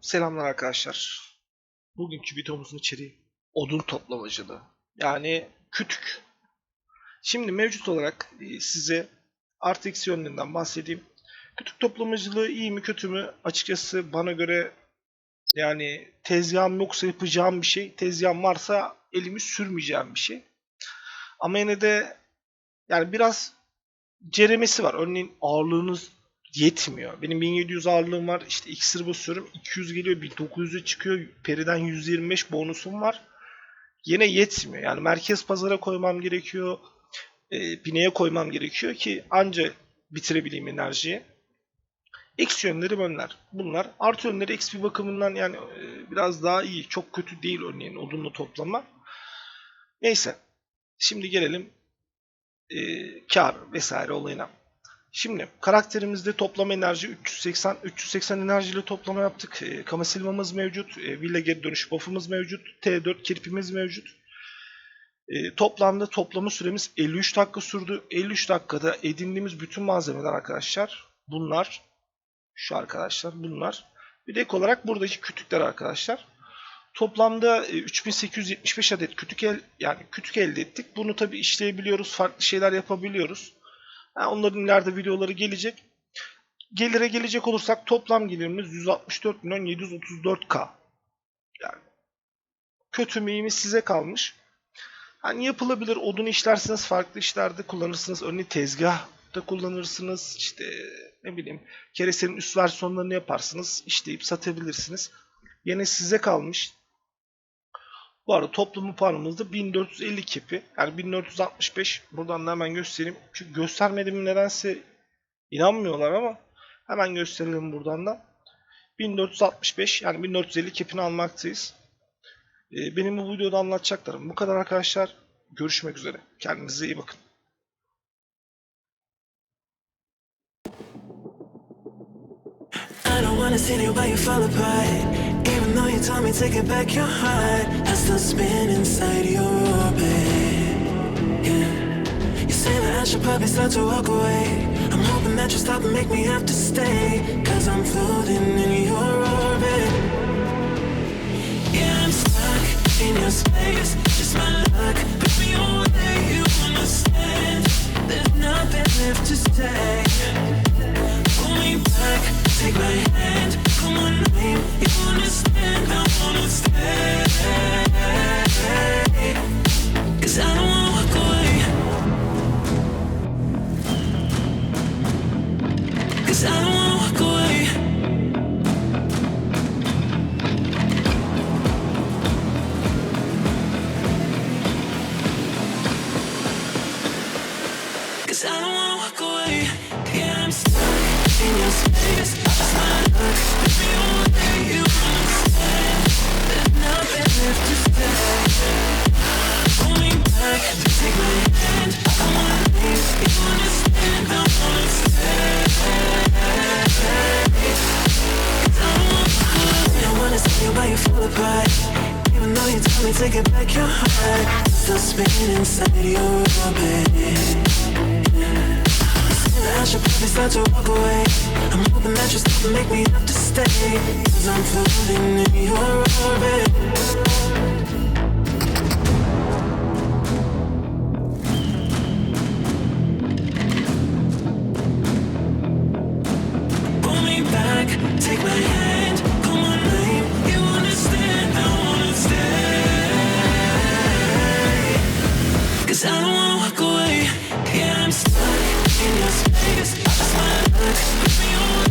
Selamlar arkadaşlar. Bugünkü videomuzun içeriği odun toplamacılığı. Yani kütük. Şimdi mevcut olarak e, size artı eksi yönlerinden bahsedeyim. Kütük toplamacılığı iyi mi kötü mü? Açıkçası bana göre yani tezgahım yoksa yapacağım bir şey. Tezgahım varsa elimi sürmeyeceğim bir şey. Ama yine de yani biraz ceremesi var. Örneğin ağırlığınız yetmiyor. Benim 1700 ağırlığım var. İşte iksir basıyorum. 200 geliyor. Bir 900'e çıkıyor. Periden 125 bonusum var. Yine yetmiyor. Yani merkez pazara koymam gerekiyor. E, bineye koymam gerekiyor ki anca bitirebileyim enerjiyi. Eksi yönleri bunlar. Bunlar. Artı yönleri XP bakımından yani e, biraz daha iyi. Çok kötü değil örneğin odunla toplama. Neyse. Şimdi gelelim e, kar vesaire olayına. Şimdi karakterimizde toplam enerji 380 380 enerjiyle toplama yaptık. E, Kama Silva'mız mevcut. E, Villa geri dönüş buff'ımız mevcut. T4 kirpimiz mevcut. E, toplamda toplama süremiz 53 dakika sürdü. 53 dakikada edindiğimiz bütün malzemeler arkadaşlar bunlar. Şu arkadaşlar bunlar. Bir de ek olarak buradaki kütükler arkadaşlar. Toplamda e, 3875 adet kütük el yani kütük elde ettik. Bunu tabi işleyebiliyoruz, farklı şeyler yapabiliyoruz. Ha, onların ileride videoları gelecek. Gelire gelecek olursak toplam gelirimiz 164 milyon 734k. Yani kötü mü iyi size kalmış. Hani yapılabilir odun işlersiniz farklı işlerde kullanırsınız. Örneğin tezgahta kullanırsınız. İşte ne bileyim keresenin üst versiyonlarını yaparsınız. işleyip satabilirsiniz. Yine size kalmış. Bu arada toplumu puanımızda 1450 kepi. Yani 1465. Buradan da hemen göstereyim. Çünkü göstermedim nedense inanmıyorlar ama hemen gösterelim buradan da. 1465 yani 1450 kepini almaktayız. Ee, Benim bu videoda anlatacaklarım bu kadar arkadaşlar. Görüşmek üzere. Kendinize iyi bakın. I don't wanna see you fall apart. You told me to get back your heart, I still spin inside your orbit. Yeah. You say that I should probably start to walk away. I'm hoping that you stop and make me have to stay. Cause I'm floating in your orbit. Yeah, I'm stuck in your space. Just my luck. Put me away, you understand. There's nothing left to say. Get back your heart, still spinning inside your orbit. I should probably start to walk away. I'm hoping that you and make me have to stay. Cause I'm floating in your orbit. Walk away. Yeah, I'm stuck in your space. Just my luck. Put me.